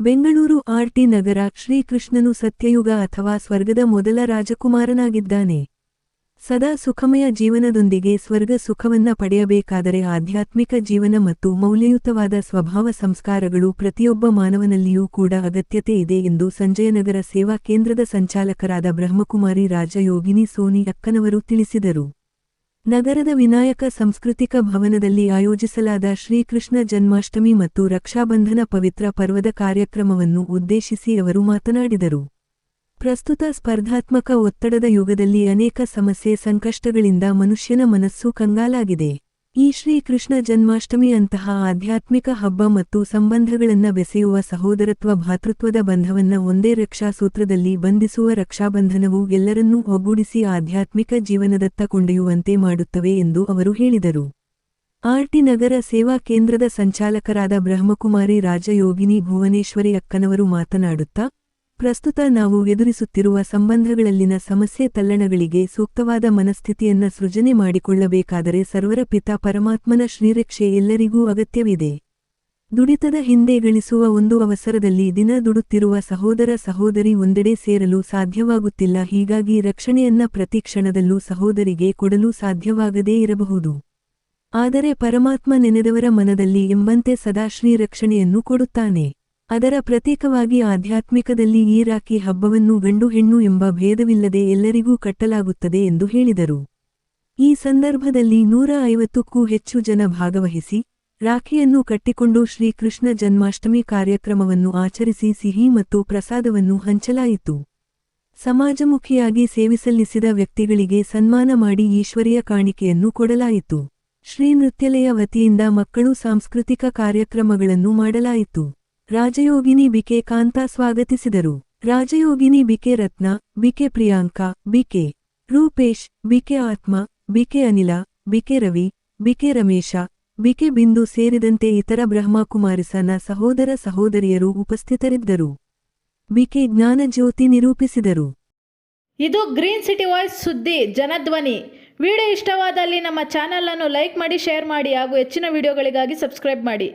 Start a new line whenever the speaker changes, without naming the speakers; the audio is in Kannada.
ಬೆಂಗಳೂರು ಆರ್ಟಿ ನಗರ ಶ್ರೀಕೃಷ್ಣನು ಸತ್ಯಯುಗ ಅಥವಾ ಸ್ವರ್ಗದ ಮೊದಲ ರಾಜಕುಮಾರನಾಗಿದ್ದಾನೆ. ಸದಾ ಸುಖಮಯ ಜೀವನದೊಂದಿಗೆ ಸ್ವರ್ಗ ಸುಖವನ್ನ ಪಡೆಯಬೇಕಾದರೆ ಆಧ್ಯಾತ್ಮಿಕ ಜೀವನ ಮತ್ತು ಮೌಲ್ಯಯುತವಾದ ಸ್ವಭಾವ ಸಂಸ್ಕಾರಗಳು ಪ್ರತಿಯೊಬ್ಬ ಮಾನವನಲ್ಲಿಯೂ ಕೂಡ ಅಗತ್ಯತೆ ಇದೆ ಎಂದು ಸಂಜಯನಗರ ಸೇವಾ ಕೇಂದ್ರದ ಸಂಚಾಲಕರಾದ ಬ್ರಹ್ಮಕುಮಾರಿ ರಾಜಯೋಗಿನಿ ಸೋನಿ ಅಕ್ಕನವರು ತಿಳಿಸಿದರು. ನಗರದ ವಿನಾಯಕ ಸಾಂಸ್ಕೃತಿಕ ಭವನದಲ್ಲಿ ಆಯೋಜಿಸಲಾದ ಶ್ರೀಕೃಷ್ಣ ಜನ್ಮಾಷ್ಟಮಿ ಮತ್ತು ರಕ್ಷಾಬಂಧನ ಪವಿತ್ರ ಪರ್ವದ ಕಾರ್ಯಕ್ರಮವನ್ನು ಉದ್ದೇಶಿಸಿ ಅವರು ಮಾತನಾಡಿದರು. ಪ್ರಸ್ತುತ ಸ್ಪರ್ಧಾತ್ಮಕ ಒತ್ತಡದ ಯುಗದಲ್ಲಿ ಅನೇಕ ಸಮಸ್ಯೆ ಸಂಕಷ್ಟಗಳಿಂದ ಮನುಷ್ಯನ ಮನಸ್ಸು ಕಂಗಾಲಾಗಿದೆ. ಈ ಶ್ರೀಕೃಷ್ಣ ಜನ್ಮಾಷ್ಟಮಿ ಅಂತಹ ಆಧ್ಯಾತ್ಮಿಕ ಹಬ್ಬ ಮತ್ತು ಸಂಬಂಧಗಳನ್ನ ಬೆಸೆಯುವ ಸಹೋದರತ್ವ ಭಾತೃತ್ವದ ಬಂಧವನ್ನ ಒಂದೇ ರಕ್ಷಾ ಸೂತ್ರದಲ್ಲಿ ಬಂಧಿಸುವ ರಕ್ಷಾಬಂಧನವು ಎಲ್ಲರನ್ನೂ ಒಗ್ಗೂಡಿಸಿ ಆಧ್ಯಾತ್ಮಿಕ ಜೀವನದತ್ತ ಕೊಂಡೊಯ್ಯುವಂತೆ ಮಾಡುತ್ತವೆ ಎಂದು ಅವರು ಹೇಳಿದರು. ಆರ್ಟಿ ನಗರ ಸೇವಾ ಕೇಂದ್ರದ ಸಂಚಾಲಕರಾದ ಬ್ರಹ್ಮಕುಮಾರಿ ರಾಜಯೋಗಿನಿ ಭುವನೇಶ್ವರಿ ಅಕ್ಕನವರು ಮಾತನಾಡುತ್ತಾ ಪ್ರಸ್ತುತ ನಾವು ಎದುರಿಸುತ್ತಿರುವ ಸಂಬಂಧಗಳಲ್ಲಿನ ಸಮಸ್ಯೆ ತಲ್ಲಣಗಳಿಗೆ ಸೂಕ್ತವಾದ ಮನಸ್ಥಿತಿಯನ್ನ ಸೃಜನೆ ಮಾಡಿಕೊಳ್ಳಬೇಕಾದರೆ ಸರ್ವರ ಪಿತ ಪರಮಾತ್ಮನ ಶ್ರೀರಕ್ಷೆ ಎಲ್ಲರಿಗೂ ಅಗತ್ಯವಿದೆ. ದುಡಿತದ ಹಿಂದೆ ಗಳಿಸುವ ಒಂದು ಅವಸರದಲ್ಲಿ ದಿನ ದುಡುತ್ತಿರುವ ಸಹೋದರ ಸಹೋದರಿ ಒಂದೆಡೆ ಸೇರಲು ಸಾಧ್ಯವಾಗುತ್ತಿಲ್ಲ. ಹೀಗಾಗಿ ರಕ್ಷಣೆಯನ್ನ ಪ್ರತಿ ಕ್ಷಣದಲ್ಲೂ ಸಹೋದರಿಗೆ ಕೊಡಲು ಸಾಧ್ಯವಾಗದೇ ಇರಬಹುದು. ಆದರೆ ಪರಮಾತ್ಮ ನೆನೆದವರ ಮನದಲ್ಲಿ ಎಂಬಂತೆ ಸದಾ ಶ್ರೀ ರಕ್ಷಣೆಯನ್ನು ಕೊಡುತ್ತಾನೆ. ಅದರ ಪ್ರತೀಕವಾಗಿ ಆಧ್ಯಾತ್ಮಿಕದಲ್ಲಿ ಈ ರಾಖಿ ಹಬ್ಬವನ್ನು ಗಂಡು ಹೆಣ್ಣು ಎಂಬ ಭೇದವಿಲ್ಲದೆ ಎಲ್ಲರಿಗೂ ಕಟ್ಟಲಾಗುತ್ತದೆ ಎಂದು ಹೇಳಿದರು. ಈ ಸಂದರ್ಭದಲ್ಲಿ ನೂರ ಐವತ್ತಕ್ಕೂ ಹೆಚ್ಚು ಜನ ಭಾಗವಹಿಸಿ, ರಾಖಿಯನ್ನು ಕಟ್ಟಿಕೊಂಡು ಶ್ರೀಕೃಷ್ಣ ಜನ್ಮಾಷ್ಟಮಿ ಕಾರ್ಯಕ್ರಮವನ್ನು ಆಚರಿಸಿ ಸಿಹಿ ಮತ್ತು ಪ್ರಸಾದವನ್ನು ಹಂಚಲಾಯಿತು. ಸಮಾಜಮುಖಿಯಾಗಿ ಸೇವೆ ಸಲ್ಲಿಸಿದ ವ್ಯಕ್ತಿಗಳಿಗೆ ಸನ್ಮಾನ ಮಾಡಿ ಈಶ್ವರಿಯ ಕಾಣಿಕೆಯನ್ನು ಕೊಡಲಾಯಿತು. ಶ್ರೀ ನೃತ್ಯಲಯ ವತಿಯಿಂದ ಮಕ್ಕಳು ಸಾಂಸ್ಕೃತಿಕ ಕಾರ್ಯಕ್ರಮಗಳನ್ನು ಮಾಡಲಾಯಿತು. ರಾಜಯೋಗಿನಿ ಬಿಕೆ ಕಾಂತ ಸ್ವಾಗತಿಸಿದರು. Rajyogini B K Ratna, B K Priyanka, B K Rupesh, B K Atma, B K Anila, B K Ravi, B K Ramesha, B K Bindu ಸೇರಿದಂತೆ ಇತರ ಬ್ರಹ್ಮಕುಮಾರಿಸನ ಸಹೋದರ ಸಹೋದರಿಯರು ಉಪಸ್ಥಿತರಿದ್ದರು. ಬಿಕೆ ಜ್ಞಾನಜ್ಯೋತಿ ನಿರೂಪಿಸಿದರು.
ಇದು ಗ್ರೀನ್ ಸಿಟಿ ವಾಯ್ಸ್ ಸುದ್ದಿ ಜನಧ್ವನಿ. ವಿಡಿಯೋ ಇಷ್ಟವಾದಲ್ಲಿ ನಮ್ಮ ಚಾನೆಲ್ ಅನ್ನು ಲೈಕ್ ಮಾಡಿ, ಶೇರ್ ಮಾಡಿ ಹಾಗೂ ಹೆಚ್ಚಿನ ವಿಡಿಯೋಗಳಿಗಾಗಿ ಸಬ್ಸ್ಕ್ರೈಬ್ ಮಾಡಿ.